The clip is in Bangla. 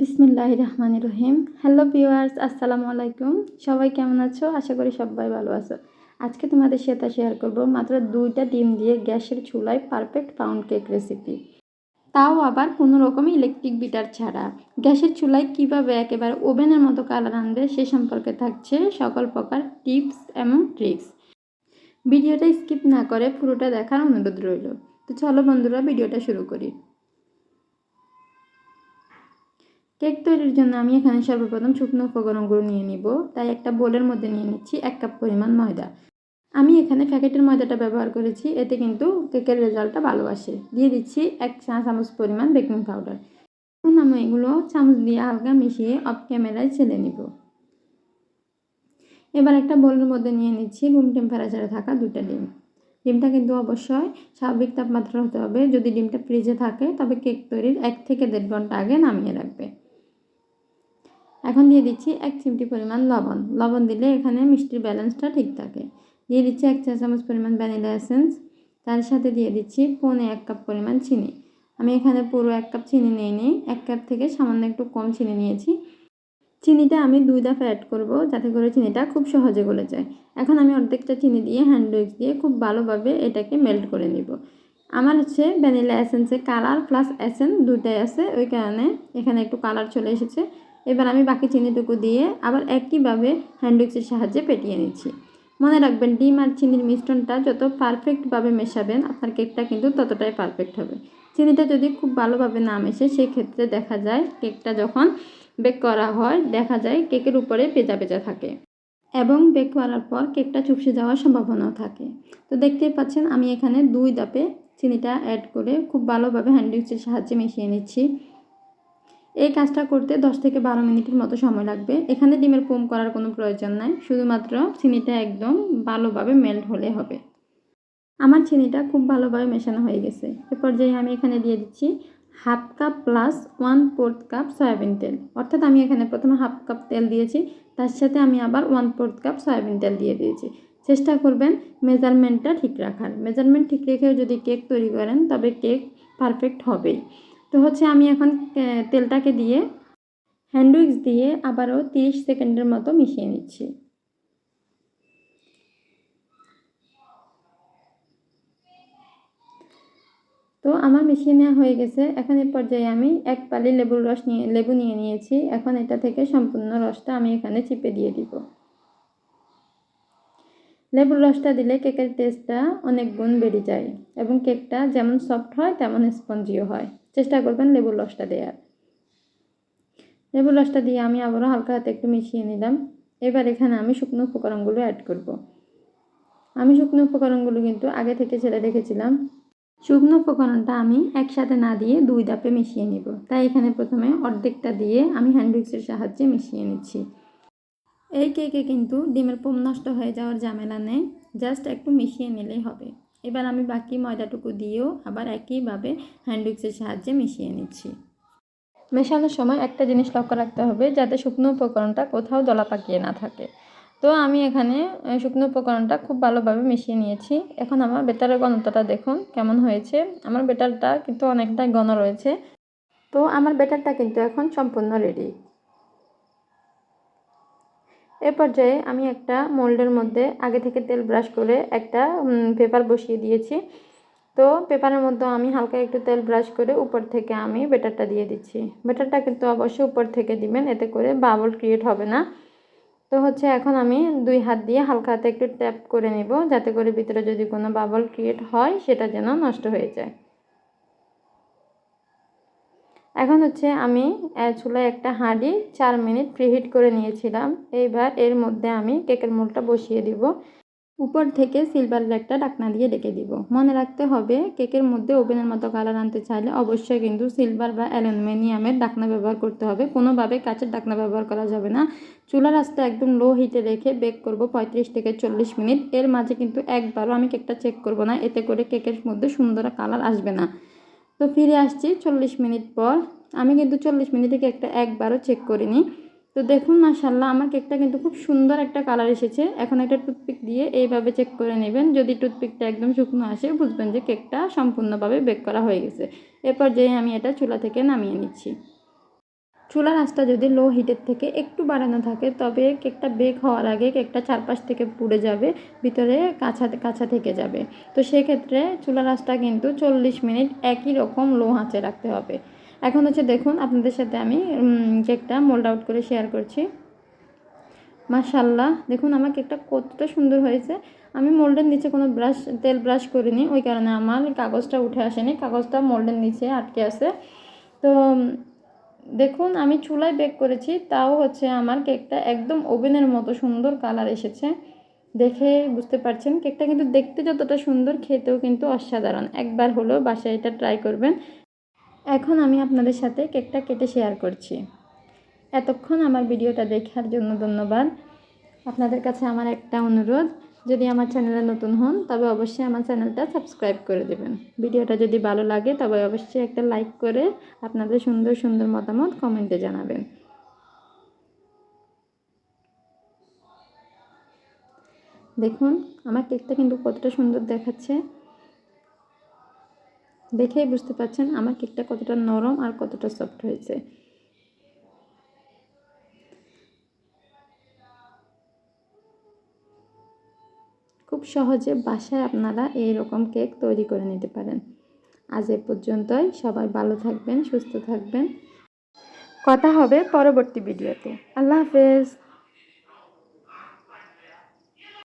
বিসমিল্লাহ রহমান রহিম। হ্যালো ভিউয়ার্স আসসালামু আলাইকুম। সবাই কেমন আছো? আশা করি সবাই ভালো আছো। আজকে তোমাদের সাথে শেয়ার করব মাত্র দুইটা ডিম দিয়ে গ্যাসের চুলায় পারফেক্ট পাউন্ড কেক রেসিপি তাও আবার কোনো রকম ইলেকট্রিক বিটার ছাড়া। গ্যাসের চুলায় কীভাবে একেবারে ওভেনের মতো কালার আনবে সে সম্পর্কে থাকছে সকল প্রকার টিপস এবং ট্রিক্স ভিডিওটা স্কিপ না করে পুরোটা দেখার অনুরোধ রইল। তো চলো বন্ধুরা, ভিডিওটা শুরু করি। কেক তৈরির জন্য আমি এখানে সর্বপ্রথম শুকনো উপকরণগুলো নিয়ে নিব। তাই একটা বোলের মধ্যে নিয়ে নিচ্ছি এক কাপ পরিমাণ ময়দা। আমি এখানে প্যাকেটের ময়দাটা ব্যবহার করেছি, এতে কিন্তু কেকের রেজাল্টটা ভালো আসে। দিয়ে দিচ্ছি এক চা চামচ পরিমাণ বেকিং পাউডার। এখন আমি এগুলো চামচ দিয়ে হালকা মিশিয়ে অফ ক্যামেরায় ছেলে নিব। এবার একটা বোলের মধ্যে নিয়ে নিচ্ছি রুম টেম্পারেচারে থাকা দুটা ডিম। ডিমটা কিন্তু অবশ্যই স্বাভাবিক তাপমাত্রা হতে হবে। যদি ডিমটা ফ্রিজে থাকে, তবে কেক তৈরির এক থেকে দেড় ঘণ্টা আগে নামিয়ে রাখবে। এখন দিয়ে দিচ্ছি এক চিমটি পরিমাণ লবণ। লবণ দিলে এখানে মিষ্টির ব্যালেন্সটা ঠিক থাকে। দিয়ে দিচ্ছি এক চা চামচ পরিমাণ ভ্যানিলা এসেন্স। তার সাথে দিয়ে দিচ্ছি পৌনে এক কাপ পরিমাণ চিনি। আমি এখানে পুরো এক কাপ চিনি নিয়ে নিই এক কাপ থেকে সামান্য একটু কম চিনি নিয়েছি। চিনিটা আমি দুই দফা অ্যাড করব যাতে করে চিনিটা খুব সহজে গলে যায়। এখন আমি অর্ধেকটা চিনি দিয়ে হ্যান্ড উইক্স দিয়ে খুব ভালোভাবে এটাকে মেল্ট করে নিব। আমার হচ্ছে ভ্যানিলা এসেন্সে কালার প্লাস এসেন্স দুটাই আছে। ওই কারণে এখানে একটু কালার চলে এসেছে। এবার আমি বাকি চিনিটুকু দিয়ে আবার একইভাবে হ্যান্ডউইক্সের সাহায্যে পেটিয়ে নিচ্ছি। মনে রাখবেন, ডিম আর চিনির মিশ্রণটা যত পারফেক্টভাবে মেশাবেন, আপনার কেকটা কিন্তু ততটাই পারফেক্ট হবে। চিনিটা যদি খুব ভালোভাবে না মেশে, সেক্ষেত্রে দেখা যায় কেকটা যখন বেক করা হয়, দেখা যায় কেকের উপরে পেঁচা পেঁচা থাকে এবং বেক করার পর কেকটা চুপসে যাওয়ার সম্ভাবনাও থাকে। তো দেখতেই পাচ্ছেন, আমি এখানে দুই দাপে চিনিটা অ্যাড করে খুব ভালোভাবে হ্যান্ডউইক্সের সাহায্যে মিশিয়ে নিচ্ছি। এই কাজটা করতে 10 থেকে বারো মিনিটের মতো সময় লাগবে। এখানে ডিমের পোম করার কোনো প্রয়োজন নাই, শুধুমাত্র চিনিটা একদম ভালোভাবে মেল্ট হলে হবে। আমার চিনিটা খুব ভালোভাবে মেশানো হয়ে গেছে। এ পর্যায়ে আমি এখানে দিয়ে দিচ্ছি half cup plus one fourth cup soyabean তেল। অর্থাৎ আমি এখানে প্রথমে হাফ কাপ তেল দিয়েছি, তার সাথে আমি আবার ওয়ান ফোর্থ কাপ সয়াবিন তেল দিয়ে দিয়েছি। চেষ্টা করবেন মেজারমেন্টটা ঠিক রাখার। মেজারমেন্ট ঠিক রেখেও যদি কেক তৈরি করেন, তবে কেক পারফেক্ট হবেই। তো হচ্ছে আমি এখন তেলটাকে দিয়ে হ্যান্ডউইক্স দিয়ে আবারও তিরিশ সেকেন্ডের মতো মিশিয়ে নিচ্ছি। তো আমার মিশিয়ে নেওয়া হয়ে গেছে। এখন এই পর্যায়ে আমি এক পালি লেবুর রস নিয়ে, লেবু নিয়ে নিয়েছি। এখন এটা থেকে সম্পূর্ণ রসটা আমি এখানে চিপে দিয়ে দিব। লেবুর রসটা দিলে কেকের টেস্টটা অনেক গুণ বেড়ে যায় এবং কেকটা যেমন সফট হয়, তেমন স্পঞ্জিও হয়। চেষ্টা করবেন লেবুর রসটা দেওয়ার লেবুর রসটা দিয়ে আমি আবারও হালকা হাতে একটু মিশিয়ে নিলাম। এবার এখানে আমি শুকনো উপকরণগুলো অ্যাড করব। আমি শুকনো উপকরণগুলো কিন্তু আগে থেকে ছেড়ে রেখেছিলাম। শুকনো উপকরণটা আমি একসাথে না দিয়ে দুই দাপে মিশিয়ে নিব। তাই এখানে প্রথমে অর্ধেকটা দিয়ে আমি হ্যান্ডউইক্সের সাহায্যে মিশিয়ে নিচ্ছি। এই কেকে কিন্তু ডিমের পোম নষ্ট হয়ে যাওয়ার ঝামেলা নেই। জাস্ট একটু মিশিয়ে নিলেই হবে। এবার আমি বাকি ময়দাটুকু দিয়েও আবার একইভাবে হ্যান্ডউইক্সের সাহায্যে মিশিয়ে নিচ্ছি। মেশানোর সময় একটা জিনিস লক্ষ্য রাখতে হবে যাতে শুকনো উপকরণটা কোথাও দলা পাকিয়ে না থাকে। তো আমি এখানে শুকনো উপকরণটা খুব ভালোভাবে মিশিয়ে নিয়েছি। এখন আমার বেটারের ঘনত্বটা দেখুন কেমন হয়েছে। আমার বেটারটা কিন্তু অনেকটাই ঘন রয়েছে। তো আমার বেটারটা কিন্তু এখন সম্পূর্ণ রেডি এ পর্যায়ে আমি একটা মোল্ডের মধ্যে আগে থেকে তেল ব্রাশ করে একটা পেপার বসিয়ে দিয়েছি। তো পেপারের মধ্যে আমি হালকা একটু তেল ব্রাশ করে উপর থেকে আমি বেটারটা দিয়ে দিচ্ছি। বেটারটা কিন্তু অবশ্যই উপর থেকে দিবেন, এতে করে বাবল ক্রিয়েট হবে না। তো হচ্ছে এখন আমি দুই হাত দিয়ে হালকা হাতে একটু ট্যাপ করে নেব, যাতে করে ভিতরে যদি কোনো বাবল ক্রিয়েট হয়, সেটা যেন নষ্ট হয়ে যায়। এখন হচ্ছে আমি চুলায় একটা হাঁড়ি চার মিনিট প্রিহিট করে নিয়েছিলাম। এইবার এর মধ্যে আমি কেকের মোলটা বসিয়ে দিব। উপর থেকে সিলভারের একটা ডাকনা দিয়ে ডেকে দিব। মনে রাখতে হবে, কেকের মধ্যে ওভেনের মতো কালার আনতে চাইলে অবশ্যই কিন্তু সিলভার বা অ্যালুমিনিয়ামের ডাকনা ব্যবহার করতে হবে। কোনোভাবে কাঁচের ডাকনা ব্যবহার করা যাবে না। চুলার রাস্তা একদম লো হিটে রেখে বেক করব পঁয়ত্রিশ থেকে চল্লিশ মিনিট। এর মাঝে কিন্তু একবারও আমি কেকটা চেক করব না। এতে করে কেকের মধ্যে সুন্দর কালার আসবে না। তো ফিরে আসছি চল্লিশ মিনিট পর। আমি কিন্তু চল্লিশ মিনিটে কেকটা একবারও চেক করিনি। তো দেখুন মাসাল্লাহ আমার কেকটা কিন্তু খুব সুন্দর একটা কালার এসেছে। এখন একটা টুথপিক দিয়ে এইভাবে চেক করে নেবেন। যদি টুথপিকটা একদম শুকনো আসে, বুঝবেন যে কেকটা সম্পূর্ণভাবে বেক করা হয়ে গেছে। এরপর যেয়ে আমি এটা চুলা থেকে নামিয়ে নিচ্ছি। চুলার আঁচটা যদি লো হিটের থেকে একটু বাড়ানো থাকে, তবে কেকটা বেক হওয়ার আগে কেকটা চারপাশ থেকে পুড়ে যাবে, ভিতরে কাঁচা কাঁচা থেকে যাবে। তো সেক্ষেত্রে চুলার আঁচটা কিন্তু চল্লিশ মিনিট একই রকম লো আঁচে রাখতে হবে। এখন হচ্ছে দেখুন, আপনাদের সাথে আমি কেকটা মোল্ড আউট করে শেয়ার করছি। মাশাল্লাহ দেখুন আমার কেকটা কতটা সুন্দর হয়েছে। আমি মোল্ডের নিচে কোনো ব্রাশ তেল ব্রাশ করিনি, ওই কারণে আমার কাগজটা উঠে আসেনি, কাগজটা মোল্ডের নিচে আটকে আছে। তো দেখুন, আমি চুলায় বেক করেছি, তাও হচ্ছে আমার কেকটা একদম ওভেনের মতো সুন্দর কালার এসেছে। দেখে বুঝতে পারছেন কেকটা কিন্তু দেখতে যতটা সুন্দর, খেতেও কিন্তু অসাধারণ। একবার হলেও বাসায় এটা ট্রাই করবেন। এখন আমি আপনাদের সাথে কেকটা কেটে শেয়ার করছি। এতক্ষণ আমার ভিডিওটা দেখার জন্য ধন্যবাদ। আপনাদের কাছে আমার একটা অনুরোধ যদি আমার চ্যানেলে নতুন হন, তবে অবশ্যই আমার চ্যানেলটা সাবস্ক্রাইব করে দেবেন। ভিডিওটা যদি ভালো লাগে, তবে অবশ্যই একটা লাইক করে আপনাদের সুন্দর সুন্দর মতামত কমেন্টে জানাবেন। দেখুন, আমার কেকটা কিন্তু কতটা সুন্দর দেখাচ্ছে। দেখেই বুঝতে পারছেন, আমার কেকটা কতটা নরম আর কতটা সফট হয়েছে খুব সহজে বাসায় আপনারা এই রকম কেক তৈরি করে নিতে পারেন। আজ এ পর্যন্তই। সবাই ভালো থাকবেন, সুস্থ থাকবেন। কথা হবে পরবর্তী ভিডিওতে। আল্লাহ হাফেজ।